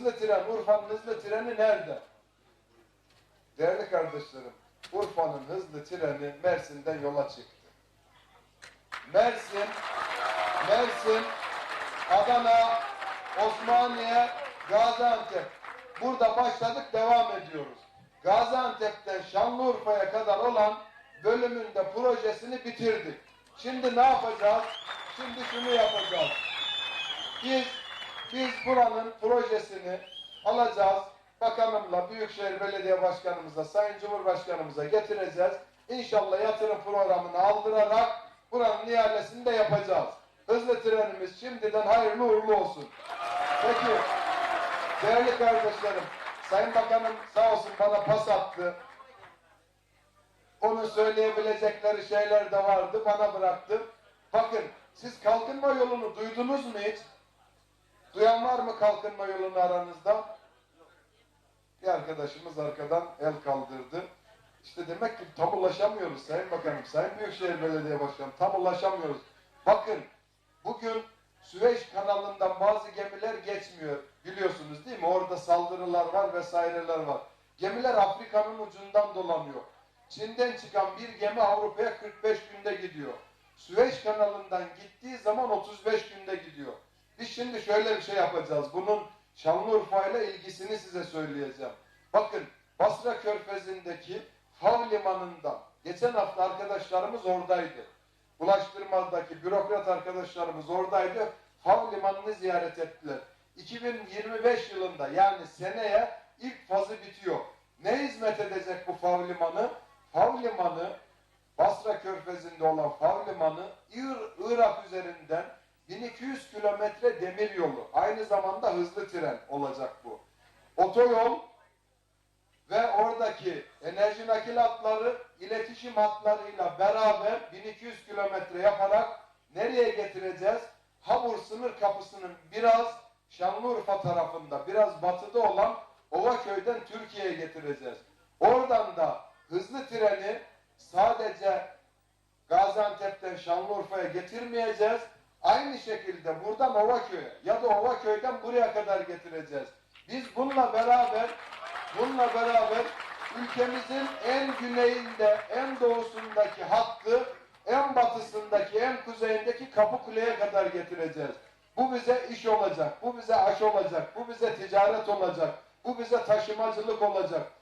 Hızlı tren, Urfa'nın hızlı treni nerede? Değerli kardeşlerim, Urfa'nın hızlı treni Mersin'den yola çıktı. Mersin, Mersin, Adana, Osmaniye, Gaziantep. Burada başladık, devam ediyoruz. Gaziantep'ten Şanlıurfa'ya kadar olan bölümünde projesini bitirdik. Şimdi ne yapacağız? Şimdi şunu yapacağız. Biz biz buranın projesini alacağız. Bakanımla, Büyükşehir Belediye Başkanımıza, Sayın Cumhurbaşkanımıza getireceğiz. İnşallah yatırım programını aldırarak buranın ihalesini de yapacağız. Hızlı trenimiz şimdiden hayırlı uğurlu olsun. Peki, değerli kardeşlerim, Sayın Bakanım sağ olsun bana pas attı. Onun söyleyebilecekleri şeyler de vardı, bana bıraktı. Bakın, siz kalkınma yolunu duydunuz mu hiç? Duyan var mı kalkınma yolunu aranızda? Bir arkadaşımız arkadan el kaldırdı. İşte demek ki tam ulaşamıyoruz Sayın Bakanım, Sayın Büyükşehir Belediye Başkanım tam ulaşamıyoruz. Bakın bugün Süveyş kanalından bazı gemiler geçmiyor biliyorsunuz değil mi? Orada saldırılar var vesaireler var. Gemiler Afrika'nın ucundan dolanıyor. Çin'den çıkan bir gemi Avrupa'ya 45 günde gidiyor. Süveyş kanalından gittiği zaman 35 günde gidiyor. Biz şimdi şöyle bir şey yapacağız. Bunun Şanlıurfa ile ilgisini size söyleyeceğim. Bakın Basra Körfezi'ndeki Hav Limanı'ndan geçen hafta arkadaşlarımız oradaydı. Ulaştırmadaki bürokrat arkadaşlarımız oradaydı. Hav Limanı'nı ziyaret ettiler. 2025 yılında yani seneye ilk fazı bitiyor. Ne hizmet edecek bu Fav Limanı? Fav Limanı Basra Körfezi'nde olan Fav Limanı İr- Irak üzerinden 1200 kilometre demir yolu. Aynı zamanda hızlı tren olacak bu. Otoyol ve oradaki enerji nakil hatları iletişim hatlarıyla beraber 1200 kilometre yaparak nereye getireceğiz? Habur sınır kapısının biraz Şanlıurfa tarafında, biraz batıda olan Ovaköy'den Türkiye'ye getireceğiz. Oradan da hızlı treni sadece Gaziantep'ten Şanlıurfa'ya getirmeyeceğiz. Aynı şekilde buradan Ovaköy'e ya da Ovaköy'den buraya kadar getireceğiz. Biz bununla beraber bununla beraber ülkemizin en güneyinde, en doğusundaki hattı en batısındaki, en kuzeyindeki Kapıkule'ye kadar getireceğiz. Bu bize iş olacak, bu bize aş olacak, bu bize ticaret olacak, bu bize taşımacılık olacak.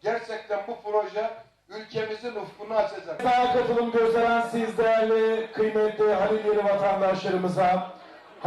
Gerçekten bu proje ülkemizin ufkunu açacak. Daha katılım gösteren siz değerli kıymetli Halilleri vatandaşlarımıza